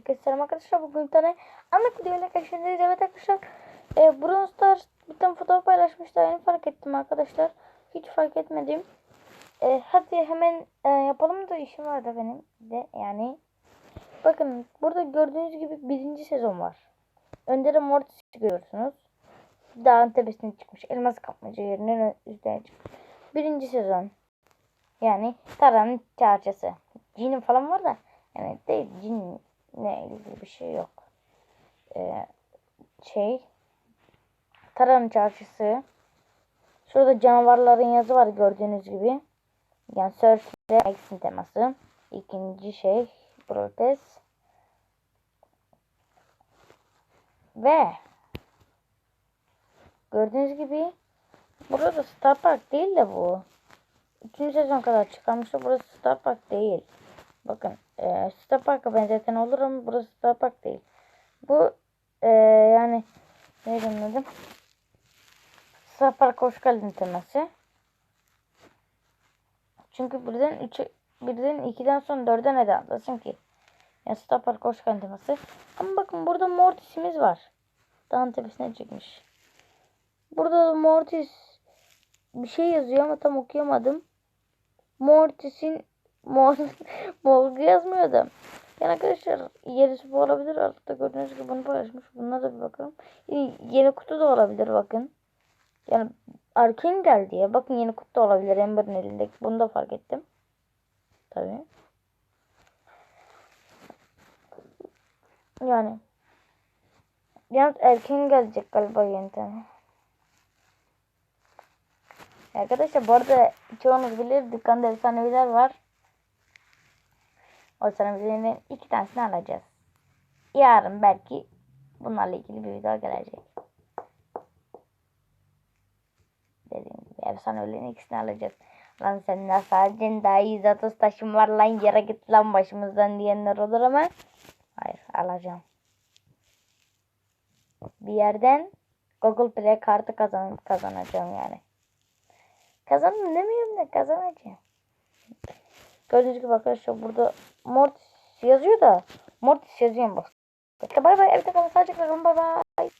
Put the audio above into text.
Herkese selam arkadaşlar. Bugün bir tane anlık videoyla karşınızdayız. Evet arkadaşlar. E, Brawl Stars bir tane fotoğraf paylaşmışlar. Yeni fark ettim arkadaşlar. Hiç fark etmedim. E, hadi hemen e, yapalım da işim var da benim de yani. Bakın burada gördüğünüz gibi birinci sezon var. Önde de Mortis görüyorsunuz. Dağın tepesine çıkmış. Elmas kapmaca yerine üstüne çıkmış. Birinci sezon. Yani Tara'nın çarçası. Cin'in falan var da yani değil cinle ilgili bir şey yok. Ee, şey Tara'nın çarşısı. Şurada canavarların yazı var gördüğünüz gibi. Yani Surf ile Max'in teması. İkinci şey Protest. Ve gördüğünüz gibi burada Star Park değil de bu. Üçüncü sezon kadar çıkarmıştı. Burası Star Park değil. Bakın e, Star benzeten olur ama burası Star değil. Bu e, yani neydi adı? Star Park hoş geldin teması. Çünkü birden 3 birden 2'den sonra 4'e neden atlasın ki? Yani Star Park hoş geldin teması. Ama bakın burada Mortis'imiz var. Dağın tepesine çıkmış. Burada da Mortis bir şey yazıyor ama tam okuyamadım. Mortis'in mor, morgu yazmıyor da. Yani arkadaşlar yerisi bu olabilir. Altta gördüğünüz gibi bunu paylaşmış. Bunlara da bir bakalım. Yeni, kutu da olabilir bakın. Yani Arkin geldi ya. Bakın yeni kutu da olabilir. Amber'ın elindeki. Bunu da fark ettim. Tabii. Yani. Yalnız erken gelecek galiba yeni tane. Arkadaşlar bu arada çoğunuz bilir dükkanda efsaneviler var. O efsanevilerin iki tanesini alacağız. Yarın belki bunlarla ilgili bir video gelecek. Dediğim gibi efsanevilerin ikisini alacağız. Lan sen ne sadece daha 130 taşım var lan yere git lan başımızdan diyenler olur ama hayır alacağım. Bir yerden Google Play kartı kazan kazanacağım yani. Kazandım demiyorum da kazanacağım. Gördüğünüz gibi arkadaşlar burada Mortis yazıyor da Mortis yazıyor bak. İşte bay bay evde kalın sadece kalın bay bay.